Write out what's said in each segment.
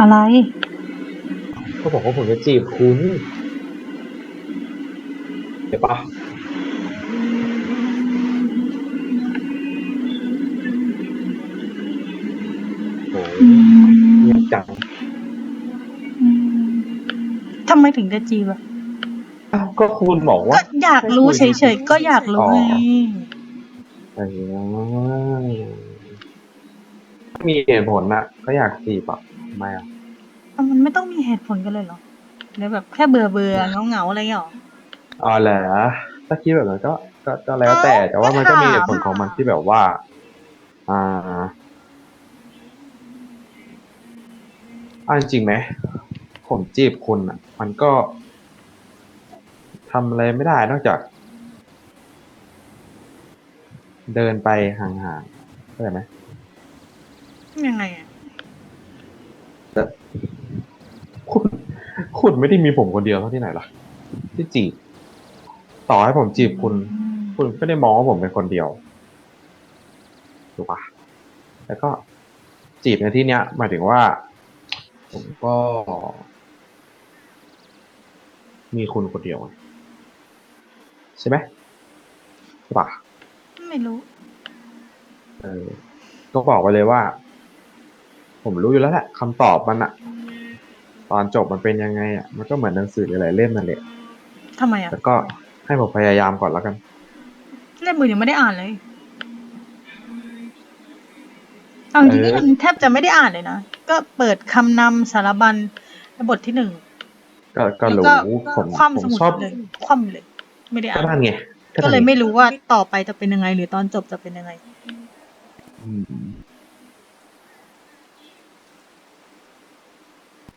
อะไรก็บอกว่าผมจะจีบคุณเดี๋ยวปะโอ้ยอืมเงียบจังอืมทำไมถึงจะจีบอะอ้าวก็คุณบอกก็ว่าอยากรู้เฉยๆ ก็อยากรู้ไงอ๋ออะไรนะมีเหตุผลนะก็อยากจีบอะทำ ไมอะเอามันไม่ต้องมีเหตุผลกันเลยเหรอแล้วแบบแค่เบื่อเบื่อเงาเงาๆอะไรอย่างเงี้ยหรอ อ๋อเหรอถ้าคิดแบบนั้นก็ก็ก็แล้วแต่ เอ้าแต่ว่ามันก็มีเหตุผลก็ถามของมันที่แบบว่า อ่าเอาจริงๆไหมผมจีบคุณอะ มันก็ทำอะไรไม่ได้นอกจาก เดินไปห่างๆเข้าใจไหมยังไงอะ คุณคุณไม่ได้มีผมคนเดียวเท่าที่ไหนล่ะ ที่จีบ ต่อให้ผมจีบคุณอืมคุณไม่ได้มองว่าผมเป็นคนเดียว ถูกปะแล้วก็จีบในที่เนี้ยหมายถึงว่า ผมก็ มีคุณคนเดียวไงใช่ไหมใช่ปะไม่รู้ เออก็บอกไปเลยว่า ผมรู้อยู่แล้วแหละคำตอบมันอะตอนจบมันเป็นยังไงอะมันก็เหมือนหนังสือหลายๆเล่มนั่นแหละทำไมอะแล้วก็ให้ผมพยายามก่อนแล้วกัน เล่มมือยังไม่ได้อ่านเลยเอาจริงๆเออนี่มันแทบจะไม่ได้อ่านเลยนะ ก็เปิดคำนำสารบัญบทที่หนึ่งก็ก็แล้วรู้ก็ผมคว่ำผสมมุดชอบเลยคว่ำเลย ไม่ได้ก็อ่าน นั่นไงก็เลยนั่นงไม่รู้ว่าต่อไปจะเป็นยังไง หรือตอนจบจะเป็นยังไง อืม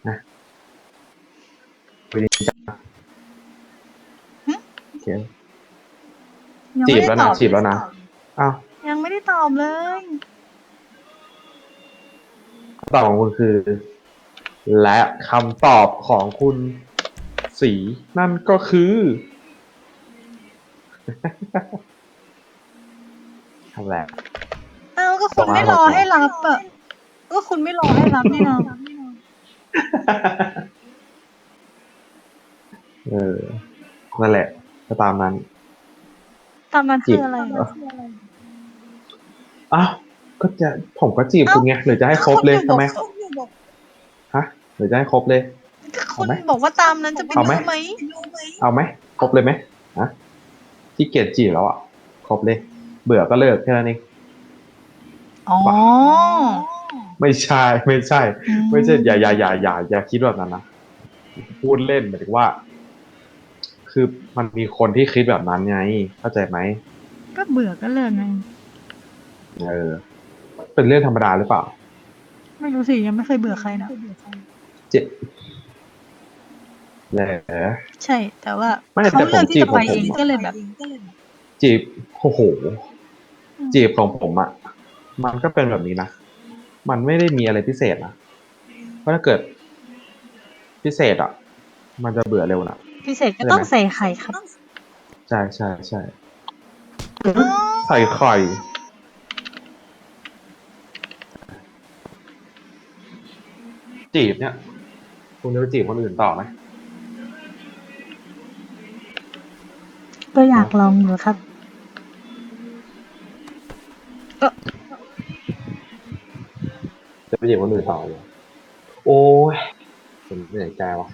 นะไปดีจ้ะหึโอเคยังจีบไม่แล้วได้นะตอบจีบแล้วนะ อ้าวยังไม่ได้ตอบเลยคำตอบของคุณคือ และคำตอบของคุณสี นั่นก็คือ ทำแหละเอ้าก็คุณไม่รอให้รับอะก็คุณไม่รอให้รับนี่นะ เออ นั่นแหละก็ตามนั้น ตามนั้นคืออะไรจีบอะอ้าวก็จะผมก็จีบคุณไงหรือจะให้ครบเลยก็ณทำไมบอกฮะหรือจะให้ครบเลย ก็คุเอาณไหมบอกว่าตามนั้นจะเป็นเอาไหมรู้ไหมเอาไหมครบเลยไหมฮะที่เกียจจีบแล้วอะครบเลย เบื่อก็เลิกแค่นั้นเอง อ๋อ ไม่ใช่ไม่ใช่อืมไม่ใช่อย่าอย่าอย่าอย่าอย่าคิดแบบนั้นนะพูดเล่นหมายถึงว่า คือมันมีคนที่คิดแบบนั้นไงเข้าใจไหมก็เบื่อก็เลิกไงเออ เป็นเรื่องธรรมดาหรือเปล่า ไม่รู้สิยังไม่เคยเบื่อใครนะเจ็บแหละใช่ แต่ว่าไม่แต่เขาเลือกที่ผมจีบจะไปของผมเองก็เลยแบบ จีบโอ้โหจีบของผมอะ่ะมันก็เป็นแบบนี้นะ มันไม่ได้มีอะไรพิเศษนะ เพราะถ้าเกิดพิเศษอะ่ะ มันจะเบื่อเร็วนะพิเศษก็ต้องใช่ไหมใส่ไข่ครับ ใช่ใช่ใช่ใส่ไข่จีบเนี่ยคุณจะไปจีบคนอื่นต่อไหมก็อยากลองอยู่ครับ จะไปจีบคนอื่นต่อเลยโอ้ยผมเหนื่อยใจว่ะ